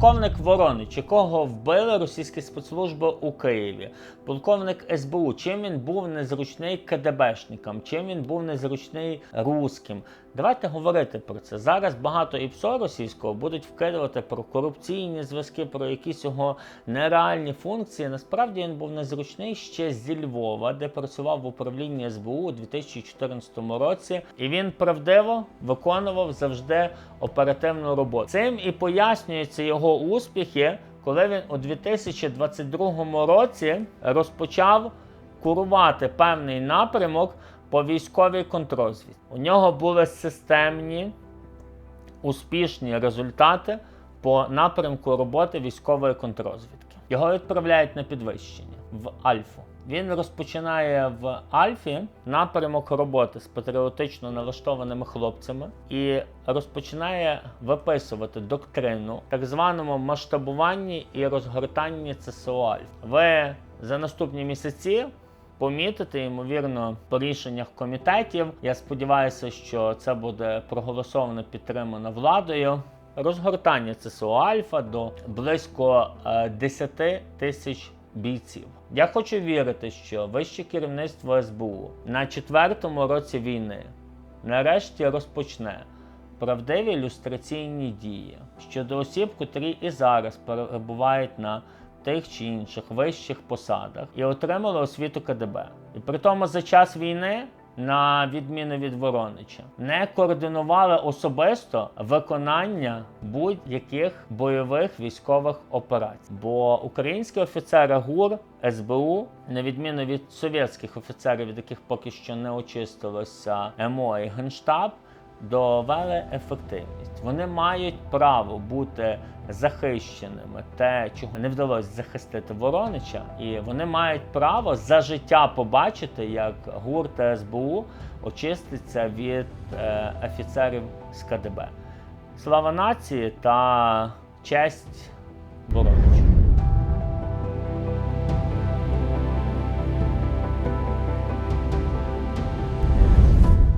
Полковник Воронич, якого вбили російські спецслужби у Києві, полковник СБУ, чим він був незручний КДБшникам, чим він був незручний руським. Давайте говорити про це. Зараз багато і ПСО російського будуть вкидувати про корупційні зв'язки, про якісь його нереальні функції. Насправді він був незручний ще зі Львова, де працював в управлінні СБУ у 2014 році, і він правдиво виконував завжди оперативну роботу. Цим і пояснюються його успіхи, коли він у 2022 році розпочав курувати певний напрямок по військовій контрозвідці. У нього були системні успішні результати по напрямку роботи військової контрозвідки. Його відправляють на підвищення в Альфу. Він розпочинає в Альфі напрямок роботи з патріотично налаштованими хлопцями і розпочинає виписувати доктрину так званому масштабуванні і розгортанні ЦСО Альф. Ви за наступні місяці помітити, ймовірно, по рішеннях комітетів. Я сподіваюся, що це буде проголосовано підтримано владою. Розгортання ЦСО Альфа до близько е, 10 тисяч бійців. Я хочу вірити, що вище керівництво СБУ на четвертому році війни нарешті розпочне правдиві люстраційні дії щодо осіб, котрі і зараз перебувають на тих чи інших вищих посадах і отримали освіту КДБ. І при тому за час війни, на відміну від Воронича, не координували особисто виконання будь-яких бойових військових операцій. Бо українські офіцери ГУР, СБУ, на відміну від совєтських офіцерів, від яких поки що не очистилося МО і Генштаб, довели ефективність. Вони мають право бути захищеними, те, чого не вдалося захистити Воронича, і вони мають право за життя побачити, як ГУР та СБУ очиститься від е, офіцерів з КДБ. Слава нації та честь ворога.